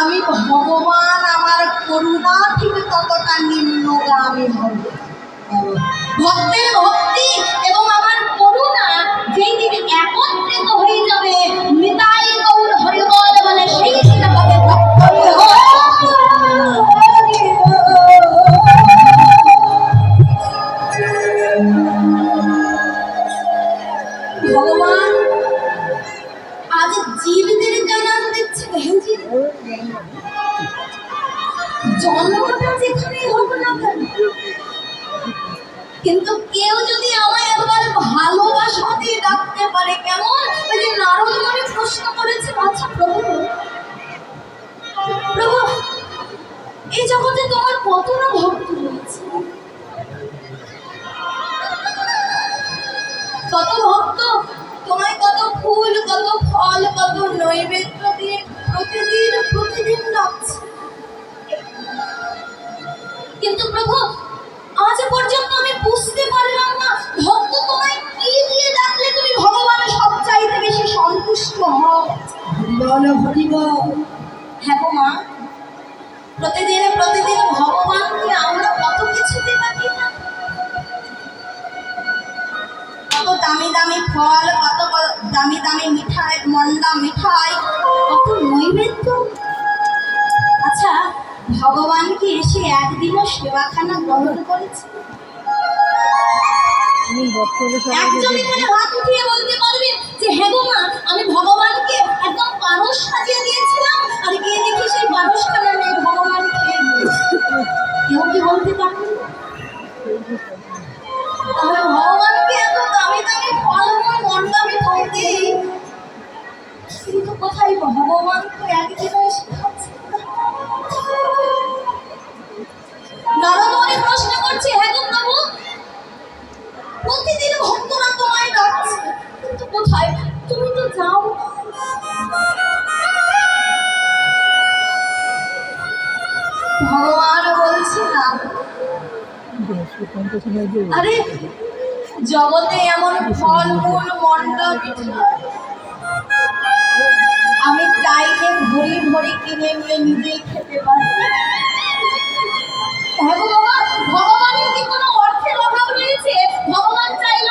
আমি ভগবান আমার করুণা থেকে ততটা নিম্নগামী হব। ভক্তের ভক্তি কিন্তু কেউ যদি আমায় একবার ভালোবাসা দিয়ে ডাকতে পারে, কেমন? ওই যে নারদ মনে প্রশ্ন করেছে আচ্ছা প্রভু প্রভু, এই জগতে তোমার কত না ভক্ত রয়েছে? কত ভক্ত, তোমায় কত ফুল, কত ফল, কত নৈবেদ্য দিয়ে প্রতিদিন প্রতিদিন ডাকছে। কিন্তু প্রভু, আজ পর্যন্ত আমি বুঝতে পারলাম না। ভক্ত তোমায় কি দিয়ে ডাকলে তুমি ভগবানের সব চাইতে বেশি সন্তুষ্ট হও? বল হরিব হ্যাঁ গো মা প্রতিদিন প্রতিদিন ভগবানকে আমরা কত কিছুতে ডাকি না? কত দামি দামি ফল কত দামি দামি মিঠাই মন্ডা মিঠাই কত নৈবেদ্য। আচ্ছা ভগবান কি এসে একদিনও সেবাখানা গ্রহণ করেছে? তুমি বক্তব্য সঙ্গে ভগবান বলছে না। আরে, জগতে এমন ফল মূল মন্ডা মিঠাই আমি চাইলে ভরি ভরি কিনে নিয়ে নিজেই খেতে পারি। হ্যাঁ ভগবানের কি কোনো ভগবান চাইলে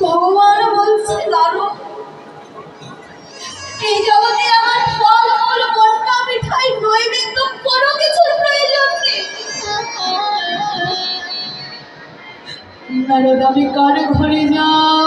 ভগবান বলছে দারো এই জগতে আমার ফল মূল মন্ডা মিঠাই, নৈবেদ্য, কোনো কিছুর আমি কার ঘরে যাই?